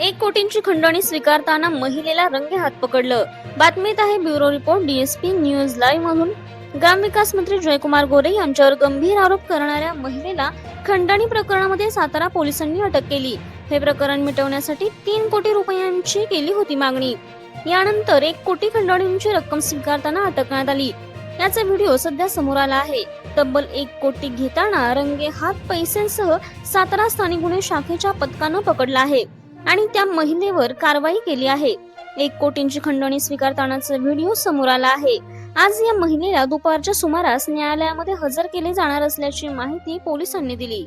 एक कोटींची खंडणी स्वीकारताना महिलेला रंगे हात पकडलं. बातमीत आहे bureau report DSP news live मधून. ग्रामविकास मंत्री जयकुमार गोरे यांच्यावर गंभीर आरोप करणाऱ्या महिलेला खंडणी प्रकरणामध्ये सातारा पोलिसांनी अटक केली. हे प्रकरण मिटवण्यासाठी तीन कोटी रुपयांची केली होती मागणी. यानंतर एक कोटी खंडणींची रक्कम स्वीकारताना अटक करण्यात आली. याचा व्हिडिओ सध्या समोर आला आहे. तब्बल एक कोटी घेताना रंगे हात पैशांसह सातारा स्थानिक गुन्हे शाखेच्या पथकानं पकडला आहे. आणि त्या महिलेवर कारवाई केली आहे. एक कोटींची खंडणी स्वीकारतानाचा व्हिडिओ समोर आला आहे. आज या महिलेला दुपारच्या सुमारास न्यायालयामध्ये हजर केले जाणार असल्याची माहिती पोलिसांनी दिली.